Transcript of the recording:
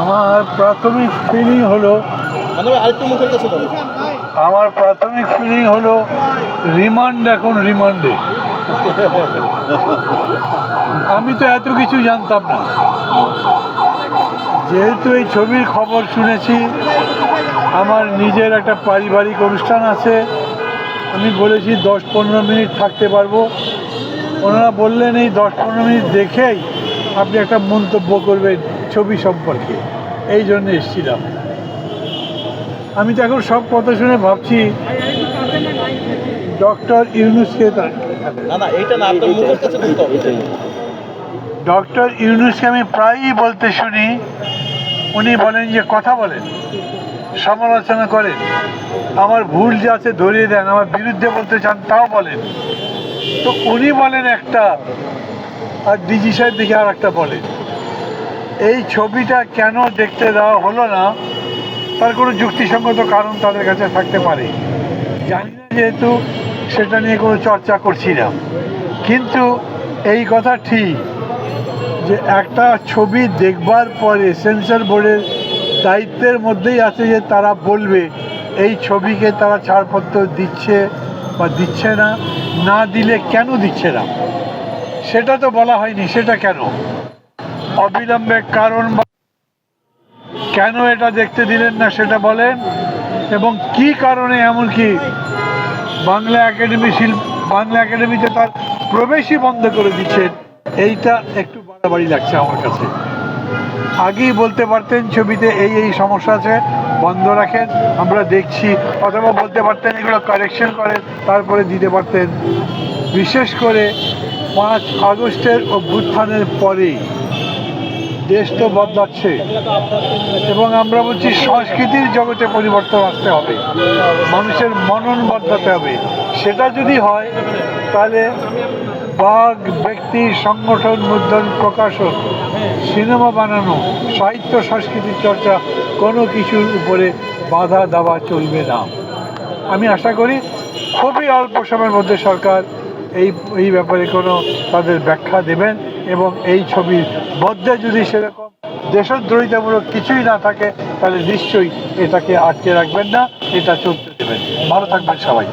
আমার প্রাথমিক ফিলিং হলো মানে আমার প্রাথমিক ফিলিং হলো রিমান্ড এখন রিমান্ডে আমি তো এত কিছু জানতাম না। যেহেতু এই ছবির খবর শুনেছি আমার নিজের একটা পারিবারিক অনুষ্ঠান আছে আমি বলেছি দশ পনেরো মিনিট থাকতে পারব। ওনারা বললেন এই দশ পনেরো মিনিট দেখেই আপনি একটা মন্তব্য করবেন। ছবি সম্পর্কে এই জন্য এসেছিলাম। আমি তো এখন সব কথা শুনে ভাবছি ডক্টর ইউনুসকে ডক্টর ইউনুসকে আমি প্রায়ই বলতে শুনি উনি বলেন যে কথা বলেন সমালোচনা করেন আমার ভুল যে আছে ধরিয়ে দেন আমার বিরুদ্ধে বলতে চান তাও বলেন। তো উনি বলেন একটা আর ডিজি সাহেব দিকে আর একটা বলেন। এই ছবিটা কেন দেখতে দেওয়া হলো না, তার কোনো যুক্তিসঙ্গত কারণ তাদের কাছে থাকতে পারে। জানি না যেহেতু সেটা নিয়ে কোনো চর্চা করছি না। কিন্তু এই কথা ঠিক যে একটা ছবি দেখবার পরে সেন্সর বোর্ডের দায়িত্বের মধ্যেই আছে যে তারা বলবে, এই ছবিকে তারা ছাড়পত্র দিচ্ছে বা দিচ্ছে না না দিলে কেন দিচ্ছে না? সেটা তো বলা হয়নি, সেটা কেন? অবিলম্বে কারণ কেন এটা দেখতে দিলেন না সেটা বলেন। এবং কি কারণে এমনকি বাংলা একাডেমি শিল্প বাংলা একাডেমিতে তার প্রবেশই বন্ধ করে দিচ্ছেন, এইটা একটু বাড়াবাড়ি লাগছে আমার কাছে। আগেই বলতে পারতেন ছবিতে এই এই সমস্যা আছে, বন্ধ রাখেন, আমরা দেখছি, অথবা বলতে পারতেন এগুলো কারেকশন করেন, তারপরে দিতে পারতেন। বিশেষ করে পাঁচ আগস্টের অভ্যুত্থানের পরেই দেশ তো বদলাচ্ছে এবং আমরা বলছি সংস্কৃতির জগতে পরিবর্তন আসতে হবে। মানুষের মনন বদলাতে হবে। সেটা যদি হয়, তাহলে বাঘ, ব্যক্তি, সংগঠন, মুদ্রণ প্রকাশন সিনেমা বানানো, সাহিত্য, সংস্কৃতির চর্চা, কোনো কিছুর উপরে বাধা দেওয়া চলবে না। আমি আশা করি খুবই অল্প সময়ের মধ্যে সরকার এই এই ব্যাপারে কোনো তাদের ব্যাখ্যা দেবেন এবং এই ছবির মধ্যে যদি সেরকম দেশদ্রোহিতামূলক কিছুই না থাকে, তাহলে নিশ্চয়ই এটাকে আটকে রাখবেন না, এটা চলতে দেবেন। ভালো থাকবেন সবাই।